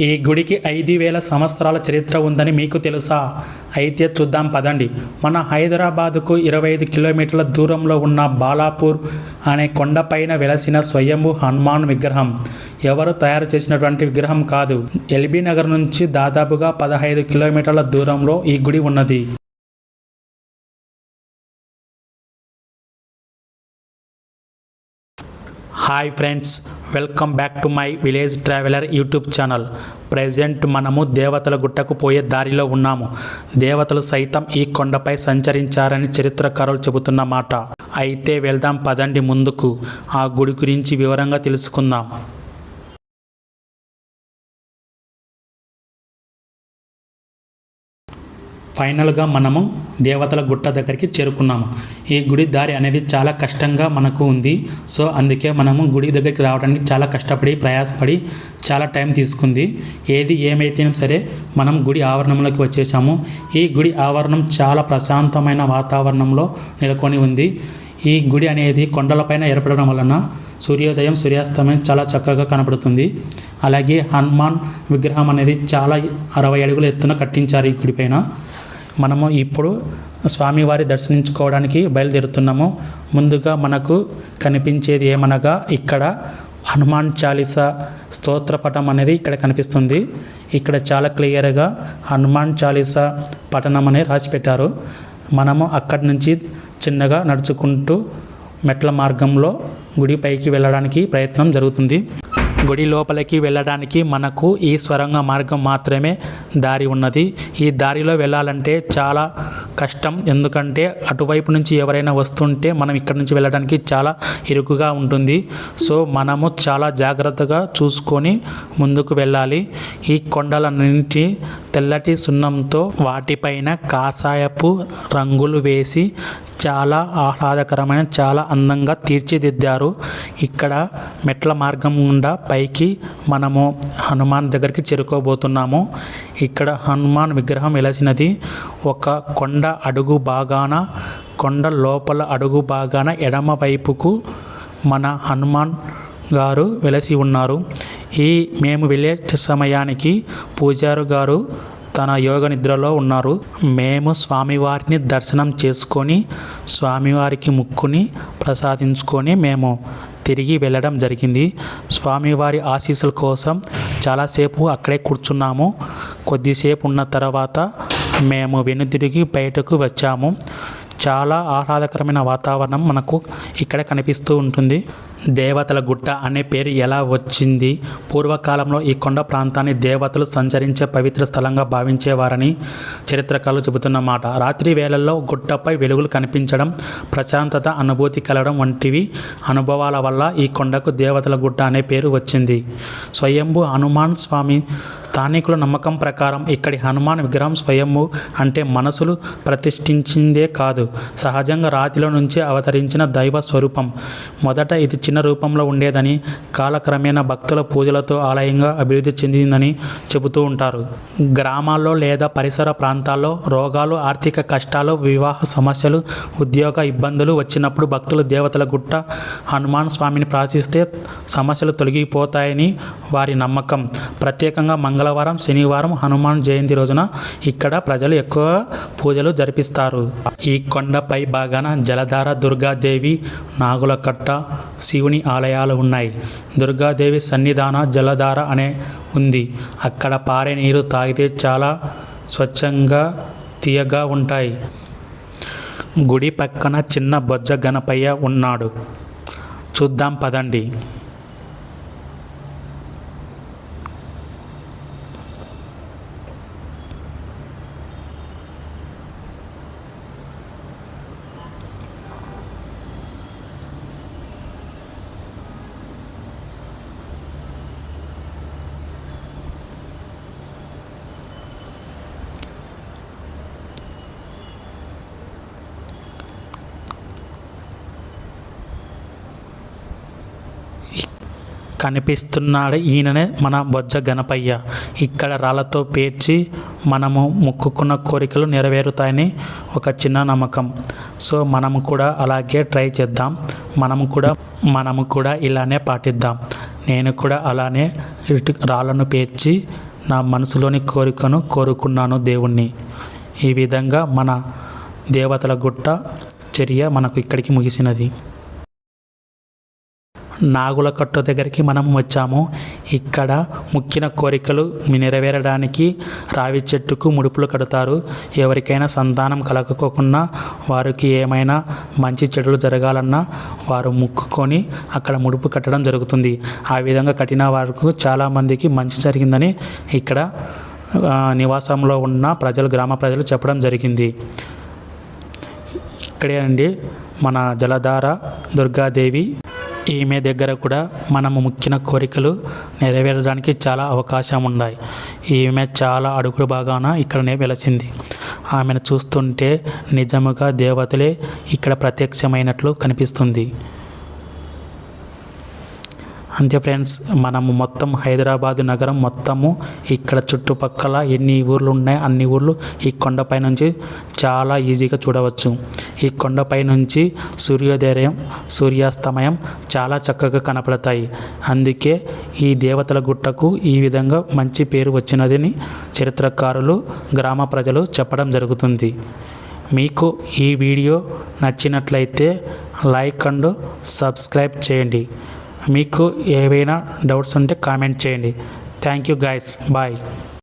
ఈ గుడికి ఐదు వేల సంవత్సరాల చరిత్ర ఉందని మీకు తెలుసా? అయితే చూద్దాం పదండి. మన హైదరాబాదుకు ఇరవై ఐదు కిలోమీటర్ల దూరంలో ఉన్న బాలాపూర్ అనే కొండపైన వెలసిన స్వయంభు హనుమాన్ విగ్రహం. ఎవరు తయారు చేసినటువంటి విగ్రహం కాదు. ఎల్బీ నగర్ నుంచి దాదాపుగా పదహైదు కిలోమీటర్ల దూరంలో ఈ గుడి ఉన్నది. Hi friends welcome back to my village traveller YouTube channel present మనము దేవతల గుట్టకు పోయే దారిలో ఉన్నాము. దేవతలు సైతం ఈ కొండపై సంచరించారని చరిత్రకారులు చెబుతున్న మాట. అయితే వెళ్దాం పదండి ముందుకు. ఆ గుడి గురించి వివరంగా తెలుసుకుందాం. ఫైనల్గా మనము దేవతల గుట్ట దగ్గరికి చేరుకున్నాము. ఈ గుడి దారి అనేది చాలా కష్టంగా మనకు ఉంది. సో అందుకే మనము గుడి దగ్గరికి రావడానికి చాలా కష్టపడి ప్రయాసపడి చాలా టైం తీసుకుంది. ఏది ఏమైతేనే సరే మనం గుడి ఆవరణంలోకి వచ్చేసాము. ఈ గుడి ఆవరణం చాలా ప్రశాంతమైన వాతావరణంలో నెలకొని ఉంది. ఈ గుడి అనేది కొండలపైన ఏర్పడడం వలన సూర్యోదయం సూర్యాస్తమయం చాలా చక్కగా కనపడుతుంది. అలాగే హనుమాన్ విగ్రహం అనేది చాలా అరవై అడుగుల ఎత్తున కట్టించారు ఈ గుడిపైన మనము ఇప్పుడు స్వామివారి దర్శించుకోవడానికి బయలుదేరుతున్నాము. ముందుగా మనకు కనిపించేది ఏమనగా ఇక్కడ హనుమాన్ చాలీస స్తోత్రపటం అనేది ఇక్కడ కనిపిస్తుంది. ఇక్కడ చాలా క్లియర్గా హనుమాన్ చాలీస పఠనం అనేది రాసి పెట్టారు మనము అక్కడి నుంచి చిన్నగా నడుచుకుంటూ మెట్ల మార్గంలో గుడి పైకి వెళ్ళడానికి ప్రయత్నం జరుగుతుంది. గుడి లోపలికి వెళ్ళడానికి మనకు ఈ స్వరంగ మార్గం మాత్రమే దారి ఉన్నది. ఈ దారిలో వెళ్ళాలంటే చాలా కష్టం. ఎందుకంటే అటువైపు నుంచి ఎవరైనా వస్తుంటే మనం ఇక్కడ నుంచి వెళ్ళడానికి చాలా ఇరుకుగా ఉంటుంది. సో మనము చాలా జాగ్రత్తగా చూసుకొని ముందుకు వెళ్ళాలి. ఈ కొండలన్నింటి తెల్లటి సున్నంతో వాటిపైన కాషాయపు రంగులు వేసి చాలా ఆహ్లాదకరమైన చాలా అందంగా తీర్చిదిద్దారు. ఇక్కడ మెట్ల మార్గం గుండా పైకి మనము హనుమాన్ దగ్గరికి చేరుకోబోతున్నాము. ఇక్కడ హనుమాన్ విగ్రహం వెలసినది. ఒక కొండ అడుగు భాగాన కొండ లోపల అడుగు భాగాన ఎడమ వైపుకు మన హనుమాన్ గారు వెలసి ఉన్నారు. ఈ మేము వెళ్ళే సమయానికి పూజారు గారు తన యోగ నిద్రలో ఉన్నారు. మేము స్వామివారిని దర్శనం చేసుకొని స్వామివారికి ముక్కుని ప్రసాదించుకొని మేము తిరిగి వెళ్ళడం జరిగింది. స్వామివారి ఆశీస్సుల కోసం చాలాసేపు అక్కడే కూర్చున్నాము. కొద్దిసేపు ఉన్న తర్వాత మేము వెనుదిరిగి బయటకు వచ్చాము. చాలా ఆహ్లాదకరమైన వాతావరణం మనకు ఇక్కడ కనిపిస్తూ ఉంటుంది. దేవతల గుట్ట అనే పేరు ఎలా వచ్చింది? పూర్వకాలంలో ఈ కొండ ప్రాంతాన్ని దేవతలు సంచరించే పవిత్ర స్థలంగా భావించేవారని చరిత్రకారులు చెబుతున్నమాట. రాత్రి వేళల్లో గుట్టపై వెలుగులు కనిపించడం ప్రశాంతత అనుభూతి కలగడం వంటివి అనుభవాల వల్ల ఈ కొండకు దేవతల గుట్ట అనే పేరు వచ్చింది. స్వయంభు హనుమాన్ స్వామి స్థానికుల నమ్మకం ప్రకారం ఇక్కడి హనుమాన్ విగ్రహం స్వయము అంటే మనసులు ప్రతిష్ఠించిందే కాదు. సహజంగా రాతిలో నుంచి అవతరించిన దైవ స్వరూపం. మొదట ఇది చిన్న రూపంలో ఉండేదని కాలక్రమేణా భక్తుల పూజలతో ఆలయంగా అభివృద్ధి చెందిందని చెబుతూ ఉంటారు. గ్రామాల్లో లేదా పరిసర ప్రాంతాల్లో రోగాలు ఆర్థిక కష్టాలు వివాహ సమస్యలు ఉద్యోగ ఇబ్బందులు వచ్చినప్పుడు భక్తులు దేవతల గుట్ట హనుమాన్ స్వామిని ప్రార్థిస్తే సమస్యలు తొలగిపోతాయని వారి నమ్మకం. ప్రత్యేకంగా మంగళ మంగళవారం శనివారం హనుమాన్ జయంతి రోజున ఇక్కడ ప్రజలు ఎక్కువ పూజలు జరిపిస్తారు. ఈ కొండపై భాగాన జలధార దుర్గాదేవి నాగులకట్ట శివుని ఆలయాలు ఉన్నాయి. దుర్గాదేవి సన్నిధాన జలధార అనే ఉంది. అక్కడ పారే నీరు తాగితే చాలా స్వచ్ఛంగా తీయగా ఉంటాయి. గుడి పక్కన చిన్న బొజ్జ గణపయ్య ఉన్నాడు. చూద్దాం పదండి. కనిపిస్తున్నాడు ఈయననే మన బొజ్జ గణపయ్య. ఇక్కడ రాళ్ళతో పేర్చి మనము మొక్కుకున్న కోరికలు నెరవేరుతాయని ఒక చిన్న నమ్మకం. సో మనము కూడా అలాగే ట్రై చేద్దాం. మనము కూడా మనము కూడా ఇలానే పాటిద్దాం. నేను కూడా అలానే ఇటు రాళ్ళను పేర్చి నా మనసులోని కోరికను కోరుకున్నాను దేవుణ్ణి. ఈ విధంగా మన దేవతల గుట్ట చర్య మనకు ఇక్కడికి ముగిసినది. నాగుల కట్టు దగ్గరికి మనం వచ్చాము. ఇక్కడ ముక్కిన కోరికలు నెరవేరడానికి రావి చెట్టుకు ముడుపులు కడతారు. ఎవరికైనా సంతానం కలగకోకుండా వారికి ఏమైనా మంచి చెడులు జరగాలన్నా వారు ముక్కుకొని అక్కడ ముడుపు కట్టడం జరుగుతుంది. ఆ విధంగా కట్టిన వారికి చాలామందికి మంచి జరిగిందని ఇక్కడ నివాసంలో ఉన్న ప్రజలు గ్రామ ప్రజలు చెప్పడం జరిగింది. ఇక్కడే అండి మన జలధార దుర్గాదేవి ఈమె దగ్గర కూడా మనము ముక్కిన కోరికలు నెరవేరడానికి చాలా అవకాశం ఉన్నాయి. ఈమె చాలా అడుగుడు బాగాన ఇక్కడనే వెలసింది. ఆమెను చూస్తుంటే నిజముగా దేవతలే ఇక్కడ ప్రత్యక్షమైనట్లు కనిపిస్తుంది. అంతే ఫ్రెండ్స్ మనము మొత్తం హైదరాబాదు నగరం మొత్తము ఇక్కడ చుట్టుపక్కల ఎన్ని ఊర్లు ఉన్నాయి అన్ని ఊర్లు ఈ కొండపై నుంచి చాలా ఈజీగా చూడవచ్చు. ఈ కొండపై నుంచి సూర్యోదయం సూర్యాస్తమయం చాలా చక్కగా కనపడతాయి. అందుకే ఈ దేవతల గుట్టకు ఈ విధంగా మంచి పేరు వచ్చినదని చరిత్రకారులు గ్రామ ప్రజలు చెప్పడం జరుగుతుంది. మీకు ఈ వీడియో నచ్చినట్లయితే లైక్ అండ్ సబ్స్క్రైబ్ చేయండి. మీకు ఏవైనా డౌట్స్ ఉంటే కామెంట్ చేయండి. Thank you guys bye